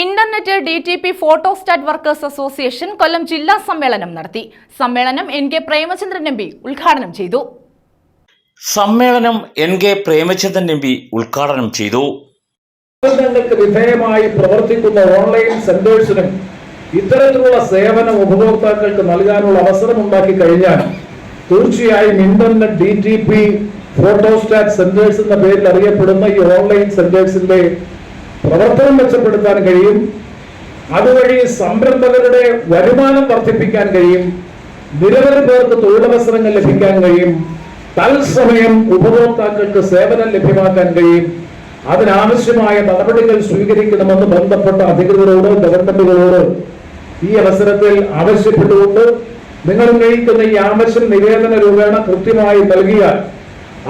Internet D T P photostat workers association Kollam ജില്ലാ സമ്മേളനം നടത്തി. സമ്മേളനം N K Premachandran M P ഉദ്ഘാടനം ചെയ്തു. സമ്മേളനം N K Premachandran M P ഉദ്ഘാടനം ചെയ്തു. വിധേയമായി പ്രവർത്തിക്കുന്ന ഓൺലൈൻ സെന്റേഴ്സിനും ഇത്തരത്തിലുള്ള സേവനം ഉപഭോക്താക്കൾക്ക് നൽകാനുള്ള അവസരം ഉണ്ടാക്കി കഴിഞ്ഞാൽ തീർച്ചയായും internet D T P photostat centres എന്ന പേരിൽ അറിയപ്പെടുന്ന ഈ ഓൺലൈൻ സെന്റേഴ്സിന്റെ പ്രവർത്തനം മെച്ചപ്പെടുത്താൻ കഴിയും. അതുവഴി സംരംഭകരുടെ വരുമാനം വർദ്ധിപ്പിക്കാൻ കഴിയും. നിരവധി പേർക്ക് തൊഴിലവസരങ്ങൾ ലഭിക്കാൻ കഴിയും. തത്സമയം ഉപഭോക്താക്കൾക്ക് സേവനം ലഭ്യമാക്കാൻ കഴിയും. അതിനാവശ്യമായ നടപടികൾ സ്വീകരിക്കണമെന്ന് ബന്ധപ്പെട്ട അധികൃതരോട് ഗവൺമെന്റുകളോട് ഈ അവസരത്തിൽ ആവശ്യപ്പെട്ടുകൊണ്ട് നിങ്ങൾ ഉന്നയിക്കുന്ന ഈ ആവശ്യം നിവേദന രൂപേണ കൃത്യമായി നൽകിയാൽ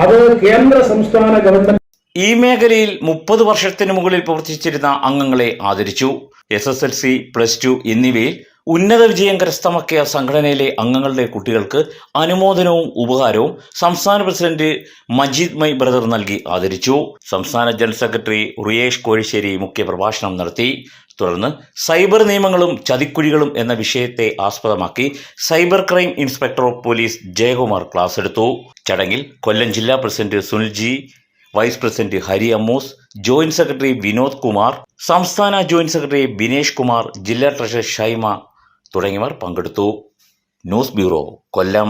അത് കേന്ദ്ര സംസ്ഥാന ഗവൺമെന്റ് ഈ മേഖലയിൽ മുപ്പത് വർഷത്തിന് മുകളിൽ പ്രവർത്തിച്ചിരുന്ന അംഗങ്ങളെ ആദരിച്ചു. S S L C plus two എന്നിവയിൽ ഉന്നത വിജയം കരസ്ഥമാക്കിയ സംഘടനയിലെ അംഗങ്ങളുടെ കുട്ടികൾക്ക് അനുമോദനവും ഉപഹാരവും സംസ്ഥാന പ്രസിഡന്റ് മജീദ് മൈ ബ്രദർ നൽകി ആദരിച്ചു. സംസ്ഥാന ജനറൽ സെക്രട്ടറി റിയേഷ് കോഴിശ്ശേരി മുഖ്യപ്രഭാഷണം നടത്തി. തുടർന്ന് സൈബർ നിയമങ്ങളും ചതിക്കുഴികളും എന്ന വിഷയത്തെ ആസ്പദമാക്കി cyber crime inspector of police Jayakumar class എടുത്തു. ചടങ്ങിൽ കൊല്ലം ജില്ലാ president Sunil ji vice president Hari Ammus joint secretary Vinod Kumar സംസ്ഥാന ജോയിന്റ് സെക്രട്ടറി ബിനേഷ് കുമാർ ജില്ലാ ട്രഷറർ ഷൈമ തുടങ്ങിയവർ പങ്കെടുത്തു. News bureau Kollam.